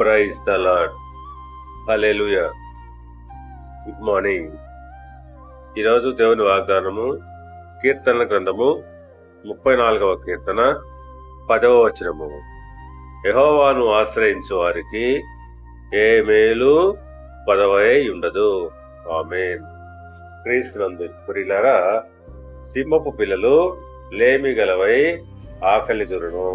Praise the lord good morning ఈరోజు దేవుని వాగ్దానము కీర్తనల గ్రంథము ముప్పై నాలుగవ కీర్తన పదవ వచనము. యహోవాను ఆశ్రయించు వారికి ఏ మేలు పదవై ఉండదు. ఆమెన్. క్రీస్తునందు పురిలరా సింహపు పిల్లలు లేమి గలవై ఆకలి దురును.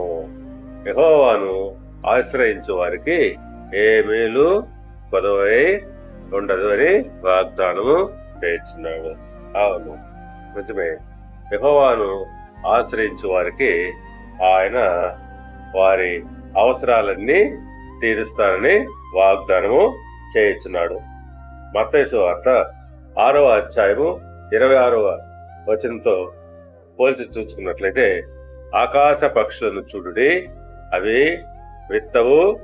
యహోవాను ఆశ్రయించు వారికి ఏ మేలు? పదవై ఉండదు అని వాగ్దానము చేస్తున్నాడు అవును. నిజమే. యెహోవాను ఆశ్రయించు వారికి ఆయన వారి అవసరాలన్నీ తీరుస్తానని వాగ్దానము చేయించున్నాడు. మత్తేసు వార్త ఆరవ అధ్యాయము ఇరవై ఆరవ వచనంతో పోల్చి చూసుకున్నట్లయితే ఆకాశ పక్షులను చూడుడి అవి విత్తవు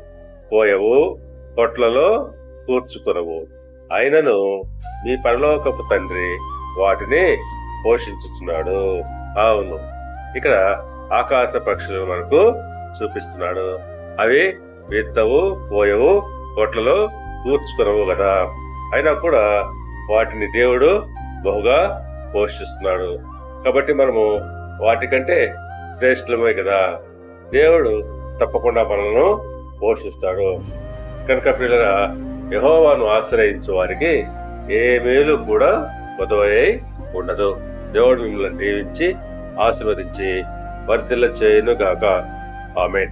పోయవు కొట్లలో కూర్చుకునవు. అయినను మీ పరలోకపు తండ్రి వాటిని పోషించుచున్నాడు. అవును ఇక్కడ ఆకాశ పక్షులు మనకు చూపిస్తున్నాడు. అవి విత్తవు పోయవు కొట్లలో కూర్చుకునవు కదా. అయినా కూడా వాటిని దేవుడు బహుగా పోషిస్తున్నాడు. కాబట్టి మనము వాటికంటే శ్రేష్ఠమే కదా. దేవుడు తప్పకుండా మనల్ని పోషిస్తాడు. కనుక పిల్లల యహోవాను ఆశ్రయించు వారికి ఏ మేలు కూడా పొదవై ఉండదు. దేవుడు మిమ్మల్ని దీవించి ఆశీర్వదించి వర్ధిల్ల చేయను గాక ఆమెన్.